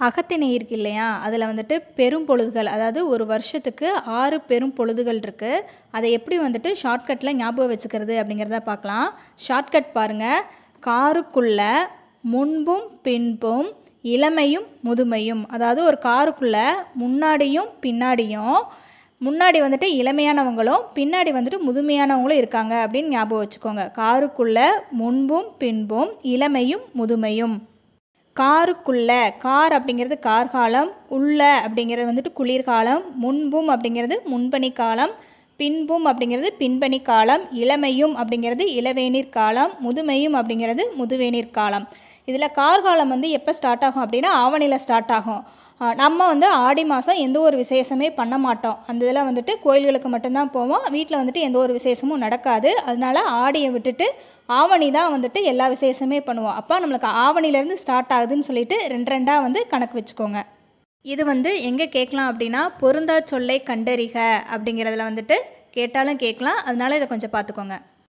அகத்திணை இருக்கு இல்லையா? அதில் வந்துட்டு பெரும் பொழுதுகள் அதாவது ஒரு வருஷத்துக்கு ஆறு பெரும் பொழுதுகள் இருக்குது அதை எப்படி வந்துட்டு ஷார்ட்கட்டில் ஞாபகம் வச்சுக்கிறது அப்படிங்கிறத பார்க்கலாம். ஷார்ட்கட் பாருங்கள் காருக்குள்ள முன்பும் பின்பும் இளமையும் முதுமையும். அதாவது ஒரு காருக்குள்ள முன்னாடியும் பின்னாடியும் முன்னாடி வந்துட்டு இளமையானவங்களும் பின்னாடி வந்துட்டு முதுமையானவங்களும் இருக்காங்க அப்படின்னு ஞாபகம் வச்சுக்கோங்க. காருக்குள்ள முன்பும் பின்பும் இளமையும் முதுமையும். காருக்குள்ள கார் அப்படிங்கிறது கார்காலம் உள்ள அப்படிங்கிறது வந்துட்டு குளிர்காலம் முன்பும் அப்படிங்கிறது முன்பனி காலம் பின்பும் அப்படிங்கிறது பின்பனி காலம் இளமையும் அப்படிங்கிறது இளவேநீர் காலம் முதுமையும் அப்படிங்கிறது முதுவேநீர் காலம். இதில் கார்காலம் வந்து எப்போ ஸ்டார்ட் ஆகும் அப்படின்னா ஆவணியில் ஸ்டார்ட் ஆகும். நம்ம வந்து ஆடி மாதம் எந்த ஒரு விசேஷமே பண்ண மாட்டோம். அந்த இதில் வந்துட்டு கோயில்களுக்கு மட்டும்தான் போவோம். வீட்டில் வந்துட்டு எந்த ஒரு விசேஷமும் நடக்காது. அதனால ஆடியை விட்டுட்டு ஆவணி தான் வந்துட்டு எல்லா விசேஷமே பண்ணுவோம். அப்போ நம்மளுக்கு ஆவணிலேருந்து ஸ்டார்ட் ஆகுதுன்னு சொல்லிட்டு ரெண்டு ரெண்டாக வந்து கணக்கு வச்சுக்கோங்க. இது வந்து எங்கே கேட்கலாம் அப்படின்னா பொருந்தா சொல்லை கண்டறிக அப்படிங்கிறதுல வந்துட்டு கேட்டாலும் கேட்கலாம். அதனால இதை கொஞ்சம் பார்த்துக்கோங்க.